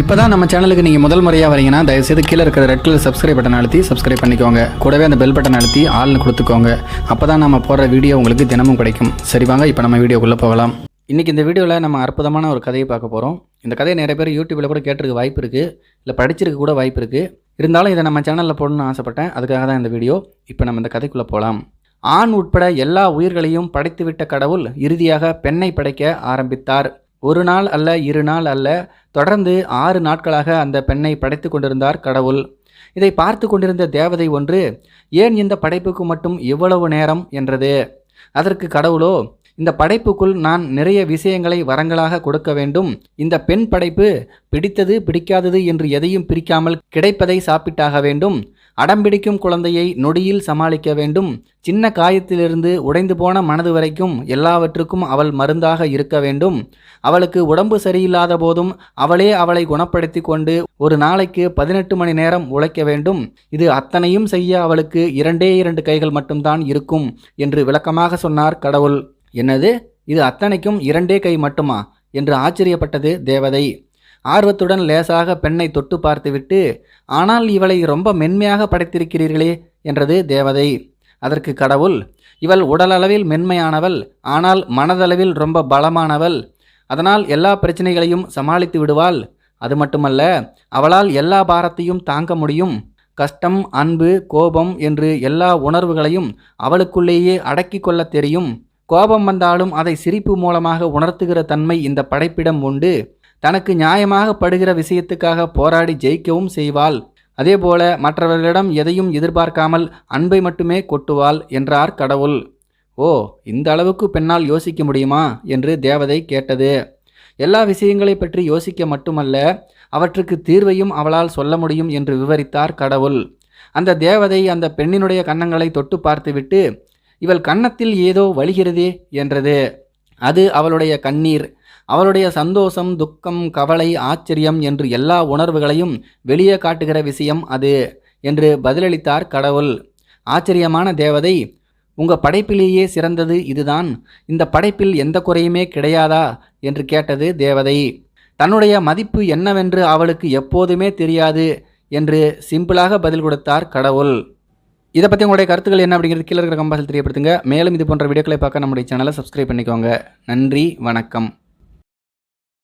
இப்போ தான் நம்ம சேனலுக்கு நீங்கள் முதல் முறையாக வரீங்கன்னா தயவுசெய்து கீழே இருக்கிற ரெட் கலர் சப்ஸ்கிரைப் பட்டன் அழுத்தி சப்ஸ்கிரைப் பண்ணிக்கோங்க. கூடவே அந்த பெல் பட்டன் அழுத்தி ஆள்னு கொடுத்துக்கோங்க. அப்போ தான் நம்ம போடுற வீடியோ உங்களுக்கு தினமும் கிடைக்கும். சரி வாங்க இப்போ நம்ம வீடியோக்குள்ளே போகலாம். இன்றைக்கி இந்த வீடியோவில் நம்ம அற்புதமான ஒரு கதையை பார்க்க போகிறோம் இந்த கதையை நிறைய பேர் யூடியூப்பில் கூட கேட்டிருக்க வாய்ப்பு இருக்குது இல்லை படிச்சிருக்க கூட வாய்ப்பு இருக்குது இருந்தாலும் இதை நம்ம சேனலில் போடணும்னு ஆசைப்பட்டேன். அதுக்காக தான் இந்த வீடியோ. இப்போ நம்ம இந்த கதைக்குள்ளே போகலாம் ஆண் உட்பட எல்லா உயிர்களையும் படைத்துவிட்ட கடவுள் இறுதியாக பெண்ணை படைக்க ஆரம்பித்தார். ஒரு நாள் அல்ல இரு நாள் அல்ல. தொடர்ந்து ஆறு நாட்களாக அந்த பெண்ணை படைத்து கொண்டிருந்தார் கடவுள். இதை பார்த்து கொண்டிருந்த தேவதை ஒன்று ஏன் இந்த படைப்புக்கு மட்டும் இவ்வளவு நேரம்? என்றது. அதற்கு கடவுளோ இந்த படைப்புக்குள் நான் நிறைய விஷயங்களை வரங்களாக கொடுக்க வேண்டும். இந்த பெண் படைப்பு பிடித்தது பிடிக்காதது என்று எதையும் பிரிக்காமல் கிடைப்பதை சாப்பிட்டாக வேண்டும். அடம்பிடிக்கும் குழந்தையை நொடியில் சமாளிக்க வேண்டும். சின்ன காயத்திலிருந்து உடைந்து போன மனது வரைக்கும் எல்லாவற்றுக்கும் அவள் மருந்தாக இருக்க வேண்டும். அவளுக்கு உடம்பு சரியில்லாத போதும் அவளே அவளை குணப்படுத்தி கொண்டு ஒரு நாளைக்கு பதினெட்டு மணி நேரம் உழைக்க வேண்டும். இது அத்தனையும் செய்ய அவளுக்கு இரண்டே இரண்டு கைகள் மட்டும்தான் இருக்கும் என்று விளக்கமாக சொன்னார் கடவுள். என்னது? இது அத்தனைக்கும் இரண்டே கை மட்டுமா? என்று ஆச்சரியப்பட்டது தேவதை. ஆர்வத்துடன் லேசாக பெண்ணை தொட்டு பார்த்துவிட்டு ஆனால் இவளை ரொம்ப மென்மையாக படைத்திருக்கிறீர்களே என்றது தேவதை. அதற்கு கடவுள் இவள் உடலளவில் மென்மையானவள் ஆனால் மனதளவில் ரொம்ப பலமானவள். அதனால் எல்லா பிரச்சனைகளையும் சமாளித்து விடுவாள். அது மட்டுமல்ல அவளால் எல்லா பாரத்தையும் தாங்க முடியும். கஷ்டம் அன்பு கோபம் என்று எல்லா உணர்வுகளையும் அவளுக்குள்ளேயே அடக்கி கொள்ளத் தெரியும். கோபம் வந்தாலும் அதை சிரிப்பு மூலமாக உணர்த்துகிற தன்மை இந்த படைப்பிடம் உண்டு. தனக்கு நியாயமாக படுகிற விஷயத்துக்காக போராடி ஜெயிக்கவும் செய்வாள். அதேபோல மற்றவர்களிடம் எதையும் எதிர்பார்க்காமல் அன்பை மட்டுமே கொட்டுவாள் என்றார் கடவுள். ஓ இந்த அளவுக்கு பெண்ணால் யோசிக்க முடியுமா? என்று தேவதை கேட்டது. எல்லா விஷயங்களை பற்றி யோசிக்க மட்டுமல்ல அவற்றுக்கு தீர்வையும் அவளால் சொல்ல முடியும் என்று விவரித்தார் கடவுள். அந்த தேவதை அந்த பெண்ணினுடைய கன்னங்களை தொட்டு பார்த்துவிட்டு இவள் கன்னத்தில் ஏதோ வழிகிறதே என்றது. அது அவளுடைய கண்ணீர். அவளுடைய சந்தோஷம் துக்கம் கவலை ஆச்சரியம் என்று எல்லா உணர்வுகளையும் வெளியே காட்டுகிற விஷயம் அது என்று பதிலளித்தார் கடவுள். ஆச்சரியமான தேவதை உங்க படைப்பிலேயே சிறந்தது இதுதான். இந்த படைப்பில் எந்த குறையுமே கிடையாதா? என்று கேட்டது தேவதை. தன்னுடைய மதிப்பு என்னவென்று அவளுக்கு எப்போதுமே தெரியாது என்று சிம்பிளாக பதில் கொடுத்தார் கடவுள். இதை பற்றி உங்களுடைய கருத்துக்கள் என்ன அப்படிங்கிறது கீழே இருக்கிற கம்பாசில் தெரியப்படுத்துங்க. மேலும் இது போன்ற வீடியோக்களை பார்க்க நம்முடைய சேனலை சப்ஸ்கிரைப் பண்ணிக்கோங்க. நன்றி வணக்கம்.